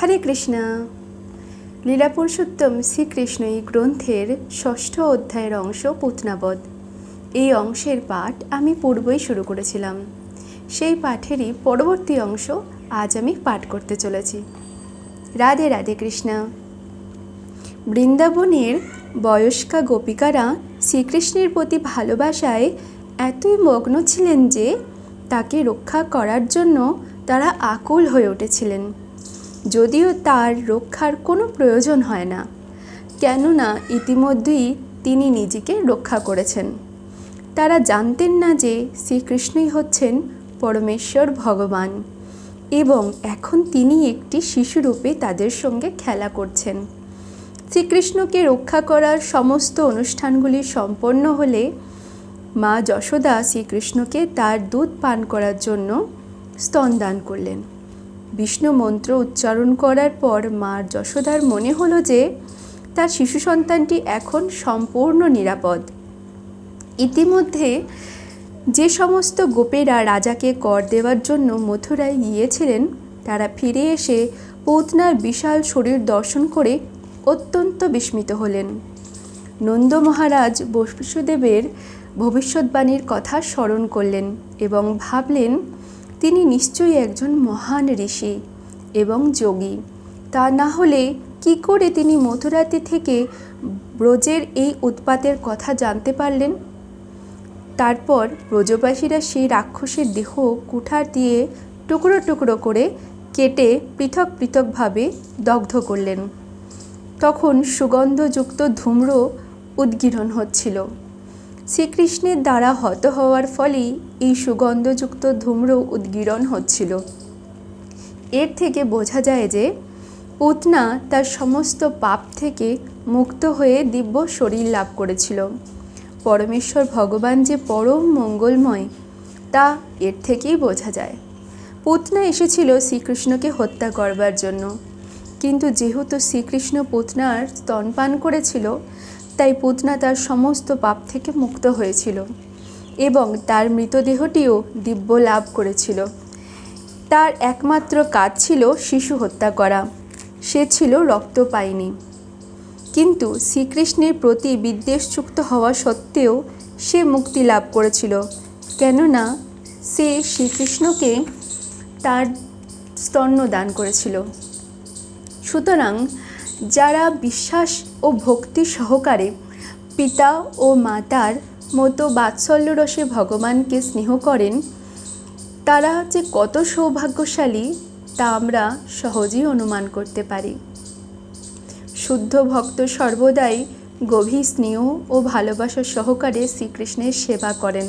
হরে কৃষ্ণা। লীলা পুরুষোত্তম শ্রীকৃষ্ণ এই গ্রন্থের ষষ্ঠ অধ্যায়ের অংশ পুতনাবধ। এই অংশের পাঠ আমি পূর্বই শুরু করেছিলাম। সেই পাঠেরই পরবর্তী অংশ আজ আমি পাঠ করতে চলেছি। রাধে রাধে কৃষ্ণা। বৃন্দাবনের বয়স্কা গোপিকারা শ্রীকৃষ্ণের প্রতি ভালোবাসায় এতই মগ্ন ছিলেন যে তাকে রক্ষা করার জন্য তারা আকুল হয়ে উঠেছিলেন। যদিও তার রক্ষার কোনো প্রয়োজন হয় না, কেননা ইতিমধ্যেই তিনি নিজেকে রক্ষা করেছেন। তারা জানতেন না যে শ্রীকৃষ্ণই হচ্ছেন পরমেশ্বর ভগবান এবং এখন তিনি একটি শিশুরূপে তাদের সঙ্গে খেলা করছেন। শ্রীকৃষ্ণকে রক্ষা করার সমস্ত অনুষ্ঠানগুলি সম্পন্ন হলে মা যশোদা শ্রীকৃষ্ণকে তার দুধ পান করার জন্য স্তন দান করলেন। বিষ্ণু মন্ত্র উচ্চারণ করার পর মার যশোদার মনে হলো যে তার শিশু সন্তানটি এখন সম্পূর্ণ নিরাপদ। ইতিমধ্যে যে সমস্ত গোপেরা রাজাকে কর দেওয়ার জন্য মথুরায় গিয়েছিলেন, তারা ফিরে এসে পৌতনার বিশাল শরীর দর্শন করে অত্যন্ত বিস্মিত হলেন। নন্দ মহারাজ বসুদেবের ভবিষ্যৎবাণীর কথা স্মরণ করলেন এবং ভাবলেন তিনি নিশ্চয়ই একজন মহান ঋষি এবং যোগী। তা না হলে কি করে তিনি মথুরাতে থেকে ব্রজের এই উৎপাতের কথা জানতে পারলেন? তারপর ব্রজবাসীরা সেই রাক্ষসের দেহ কুঠার দিয়ে টুকরো টুকরো করে কেটে পৃথক পৃথকভাবে দগ্ধ করলেন। তখন সুগন্ধযুক্ত ধূম্র উদ্গীরণ হচ্ছিল। শ্রীকৃষ্ণের দ্বারা হত হওয়ার ফলেই এই সুগন্ধযুক্ত ধূম্র উদ্গীরণ হচ্ছিল। এর থেকে বোঝা যায় যে পুতনা তার সমস্ত পাপ থেকে মুক্ত হয়ে দিব্য শরীর লাভ করেছিল। পরমেশ্বর ভগবান যে পরম মঙ্গলময়, তা এর থেকেই বোঝা যায়। পুতনা এসেছিল শ্রীকৃষ্ণকে হত্যা করবার জন্য। কিন্তু যেহেতু শ্রীকৃষ্ণ পুতনার স্তনপান করেছিল তাই পুতনা তার সমস্ত পাপ থেকে মুক্ত হয়েছিল এবং তার মৃতদেহটিও দিব্য লাভ করেছিল। তার একমাত্র কাজ ছিল শিশু হত্যা করা। সে ছিল রক্ত পায়নি। কিন্তু শ্রীকৃষ্ণের প্রতি বিদ্বেষযুক্ত হওয়া সত্ত্বেও সে মুক্তি লাভ করেছিল। কেননা সে শ্রীকৃষ্ণকে তার স্তন্য দান করেছিল। সুতরাং যারা বিশ্বাস ও ভক্তি সহকারে পিতা ও মাতার মতো বাৎসল্যরসে ভগবানকে স্নেহ করেন। তারা যে কত সৌভাগ্যশালী তা আমরা সহজেই অনুমান করতে পারি। শুদ্ধ ভক্ত সর্বদাই গভীর স্নেহ ও ভালোবাসা সহকারে শ্রীকৃষ্ণের সেবা করেন।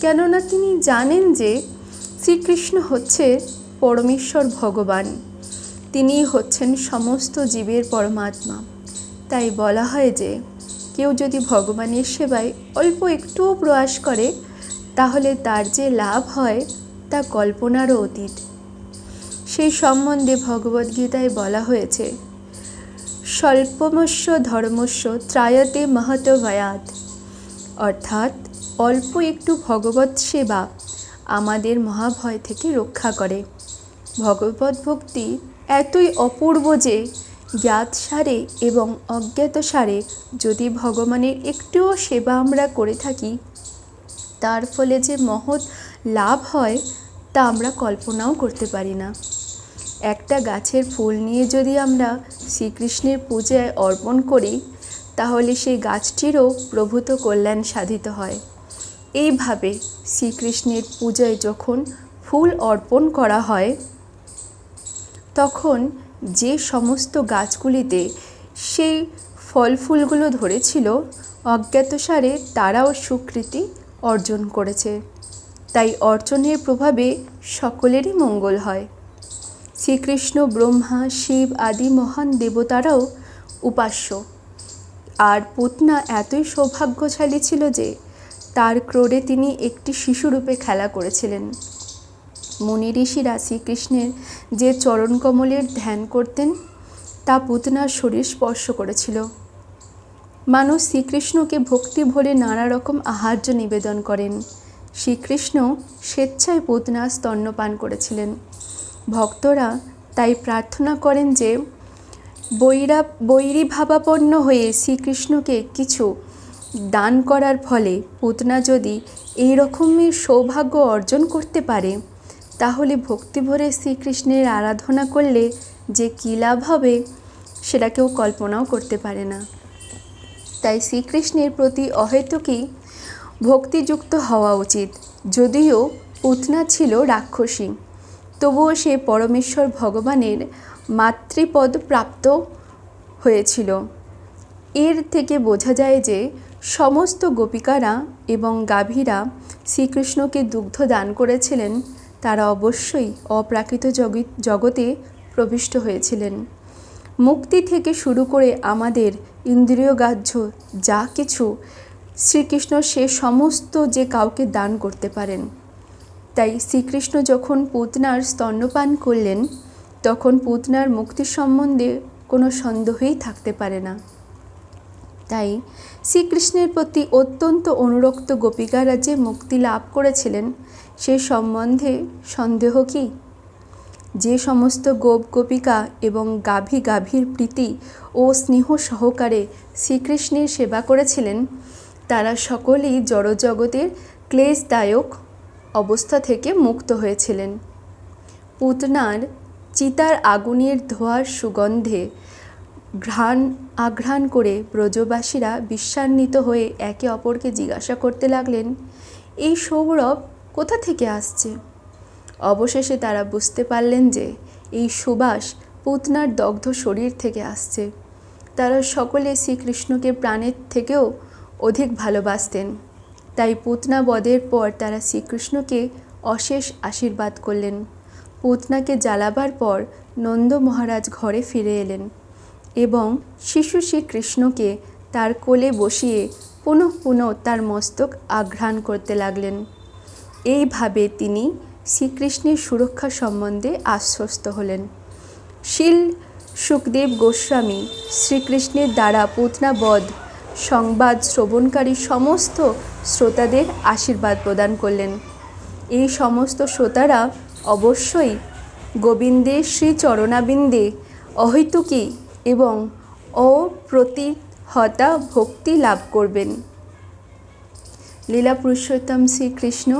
কেননা তিনি জানেন যে শ্রীকৃষ্ণ হচ্ছে পরমেশ্বর ভগবান। তিনি হচ্ছেন সমস্ত জীবের পরমাত্মা। তাই বলা হয় যে, কেউ যদি ভগবানের সেবায় অল্প একটুও প্রয়াস করে, তাহলে তার যে লাভ হয়, তা কল্পনারও অতীত। সেই সম্বন্ধে ভগবদ্গীতায় বলা হয়েছে, স্বল্পমস্য ধর্মস্য ত্রায়তে মহত ভয়াত। অর্থাৎ, অল্প একটু ভগবত সেবা আমাদের মহাভয় থেকে রক্ষা করে। ভগবত ভক্তি এতই অপূর্ব যে জ্ঞাত সারে এবং অজ্ঞাত সারে যদি ভগবানের একটুও সেবা আমরা করে থাকি, তার ফলে যে মহৎ লাভ হয়, তা আমরা কল্পনাও করতে পারি না। একটা গাছের ফুল নিয়ে যদি আমরা শ্রীকৃষ্ণের পূজায় অর্পণ করি, তাহলে সেই গাছটিরও প্রভূত কল্যাণ সাধিত হয়। এইভাবে শ্রীকৃষ্ণের পূজায় যখন ফুল অর্পণ করা হয়, তখন যে সমস্ত গাছগুলিতে সেই ফল ফুলগুলো ধরেছিল অজ্ঞাতসারে তারাও স্বীকৃতি অর্জন করেছে। তাই অর্জনের প্রভাবে সকলেরই মঙ্গল হয়। শ্রীকৃষ্ণ, ব্রহ্মা, শিব আদি মহান দেবতারাও উপাস্য। আর পুতনা এতই সৌভাগ্যশালী ছিল যে, তার ক্রোড়ে তিনি একটি শিশুরূপে খেলা করেছিলেন। মুনি ঋষিরা শ্রীকৃষ্ণের যে চরণকমলের ধ্যান করতেন, তা পুতনার শরীর স্পর্শ করেছিল। মানুষ শ্রীকৃষ্ণকে ভক্তি ভরে নানা রকম আহার্য নিবেদন করেন। শ্রীকৃষ্ণ স্বেচ্ছায় পুতনা স্তন্যপান করেছিলেন। ভক্তরা তাই প্রার্থনা করেন যে, বৈরা বৈরী ভাবাপন্ন হয়ে শ্রীকৃষ্ণকে কিছু দান করার ফলে পুতনা যদি এই রকমের সৌভাগ্য অর্জন করতে পারে তাহলে ভক্তিভরে শ্রীকৃষ্ণের আরাধনা করলে যে কী লাভ হবে, সেটা কেউ কল্পনাও করতে পারে না। তাই শ্রীকৃষ্ণের প্রতি অহেতুকই ভক্তিযুক্ত হওয়া উচিত। যদিও পুতনা ছিল রাক্ষসী, তবুও সে পরমেশ্বর ভগবানের মাতৃপদ প্রাপ্ত হয়েছিল। এর থেকে বোঝা যায় যে সমস্ত গোপিকারা এবং গাভীরা শ্রীকৃষ্ণকে দুগ্ধ দান করেছিলেন তারা অবশ্যই অপ্রাকৃত জগতে প্রবিষ্ট হয়েছিলেন। মুক্তি থেকে শুরু করে আমাদের ইন্দ্রিয়গ্রাহ্য যা কিছু শ্রীকৃষ্ণ সে সমস্ত যে কাউকে দান করতে পারেন। তাই শ্রীকৃষ্ণ যখন পুতনার স্তন্যপান করলেন, তখন পুতনার মুক্তি সম্বন্ধে কোনো সন্দেহই থাকতে পারে না। তাই শ্রীকৃষ্ণের প্রতি অত্যন্ত অনুরক্ত গোপিকারা যে মুক্তি লাভ করেছিলেন সে সম্বন্ধে সন্দেহ কি? যে সমস্ত গোপ গোপিকা এবং গাভী গাভীর প্রীতি ও স্নেহ সহকারে শ্রীকৃষ্ণের সেবা করেছিলেন, তারা সকলেই জড়জগতের ক্লেশদায়ক অবস্থা থেকে মুক্ত হয়েছিলেন। পুতনার চিতার আগুনের ধোঁয়ার সুগন্ধে ঘ্রাণ আঘ্রাণ করে ব্রজবাসীরা বিশ্বান্বিত হয়ে একে অপরকে জিজ্ঞাসা করতে লাগলেন, এই সৌরভ কোথা থেকে আসছে? অবশেষে তারা বুঝতে পারলেন যে এই সুবাস পুতনার দগ্ধ শরীর থেকে আসছে। তারা সকলে শ্রীকৃষ্ণকে প্রাণের থেকেও অধিক ভালোবাসতেন। তাই পুতনা বধের পর তারা শ্রীকৃষ্ণকে অশেষ আশীর্বাদ করলেন। পুতনাকে জ্বালাবার পর নন্দ মহারাজ ঘরে ফিরে এলেন এবং শিশু শ্রীকৃষ্ণকে তার কোলে বসিয়ে পুনঃ পুনঃ তার মস্তক আঘ্রাণ করতে লাগলেন। এইভাবে তিনি শ্রীকৃষ্ণের সুরক্ষা সম্বন্ধে আশ্বস্ত হলেন। শিল সুখদেব গোস্বামী শ্রীকৃষ্ণের দ্বারা পুতনা বধ সংবাদ শ্রবণকারী সমস্ত শ্রোতাদের আশীর্বাদ প্রদান করলেন। এই সমস্ত শ্রোতারা অবশ্যই গোবিন্দের শ্রী চরণাবিন্দে অহৈতুকী এবং অপ্রতিহতা ভক্তি লাভ করবেন। লীলা পুরুষোত্তম শ্রীকৃষ্ণ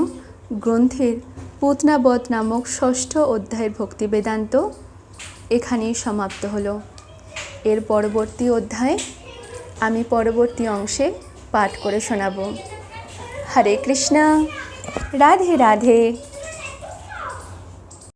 গ্রন্থের পুতনাবধ নামক ষষ্ঠ অধ্যায়ের ভক্তি বেদান্ত এখানেই সমাপ্ত হল। এর পরবর্তী অধ্যায় আমি পরবর্তী অংশে পাঠ করে শোনাব। হরে কৃষ্ণা। রাধে রাধে।